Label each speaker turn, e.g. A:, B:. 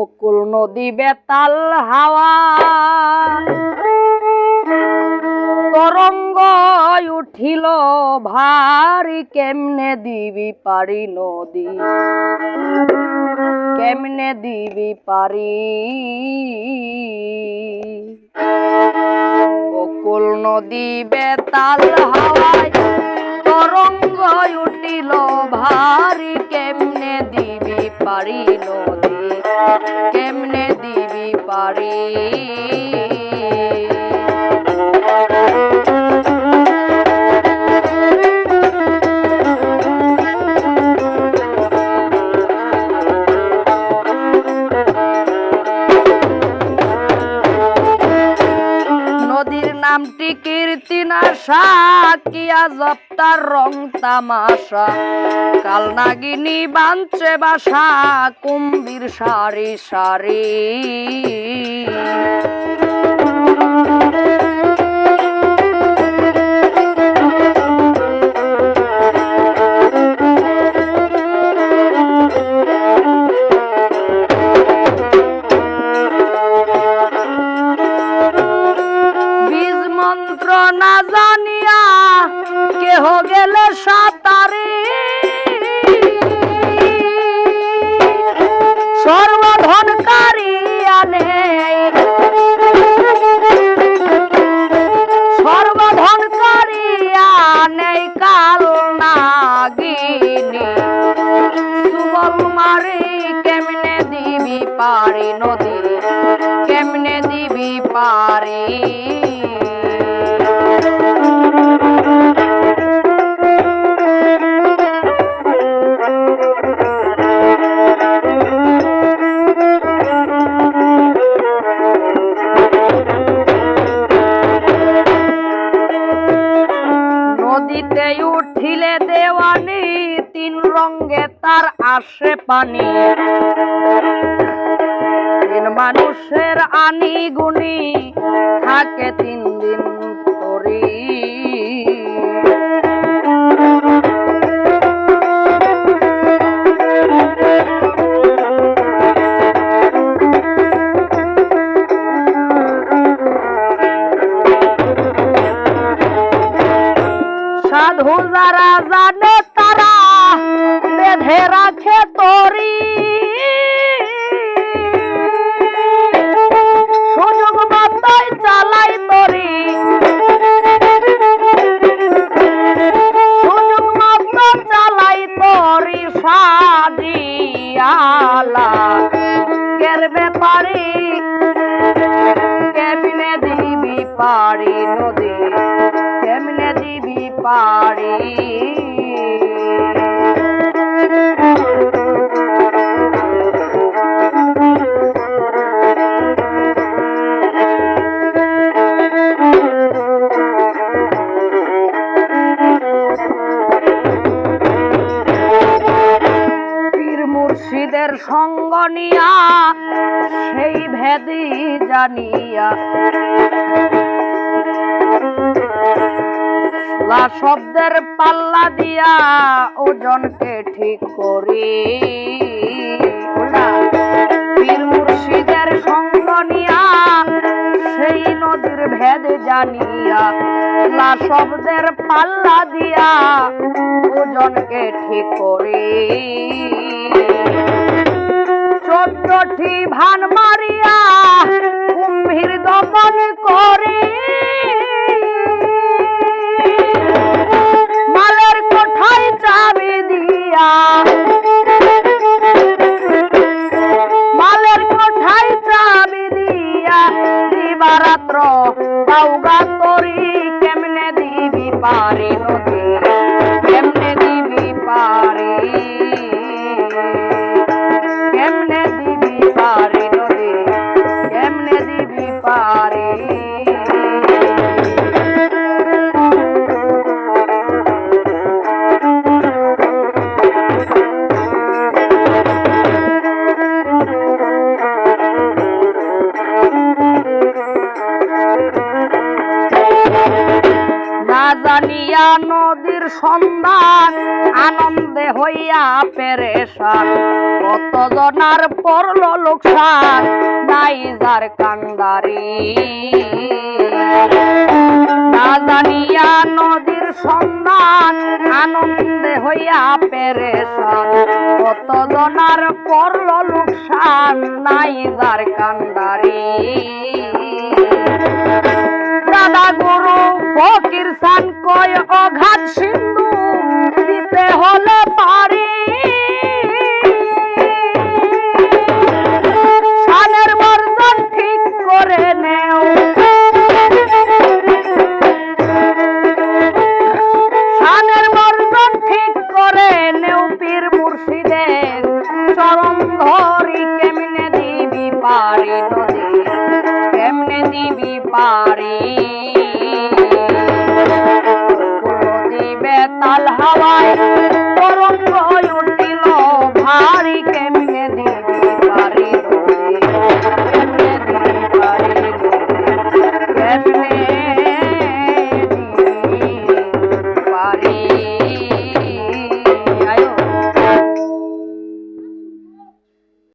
A: অকুল নদী বেতাল হাওয়া। তরঙ্গ উঠিল ভারী, কেমনে দিবি পারি নদী? কেমনে দিবি পারি? অকুল নদী বেতাল হাওয়ায় তরঙ্গ উঠিল ভারী পারি নামটি কীর্তিনাশা কিয়া জপ্তার রং তামাশা। কাল নাগিনী বাঞ্চে বাসা কুম্ভীর সারি সারি। না জানিয়া কেহ গেলে সাঁতারে মারি কেমনে দিবি পারি নদী কেমনে দিবি পারি? নদীতে উঠিলে দেওয়ানি তিন রঙ্গে তার আসে পানি। তিন মানুষের আনি গুনি থাকে তিন দিন তরি সাধু যারা জানে রাখে তরি। সুযোগ মতোই চালাই তরি। সুযোগ মতো চালাই তরি সাজিয়ালা। কের ব্যাপারি কেমনে দিবি পারি নদী? কেমনে দিবি পীর? সঙ্গ নিয়া, সেই ভেদি জানিয়া। লা শব্দের পাল্লা দিয়া ওজনকে ঠিক করি। পীর মুর্শিদের সঙ্গ নিয়া, সেই নদীর ভেদ জানিয়া। লা শব্দের পাল্লা দিয়া ওজনকে ঠিক করি। চোদ্দটি ভান মারিয়া কুম্ভীর দমন করে সন্ধান, আনন্দে হইয়া পেরেশান। কত জনার পড়ল লোকসান, নাই যার কান্দারি। না জানিয়া নদীর সন্ধান, আনন্দে হইয়া পেরেশান। কত জনার পড়ল লোকসান, নাই যার কান্দারি। দাদা গুরু ফকির সান কয় অঘাত সিন্ধু দিতে হলে পারি। লাল হাওয়ায় তরঙ্গ উঠিল ভারী কেমনে দিদি কেমনে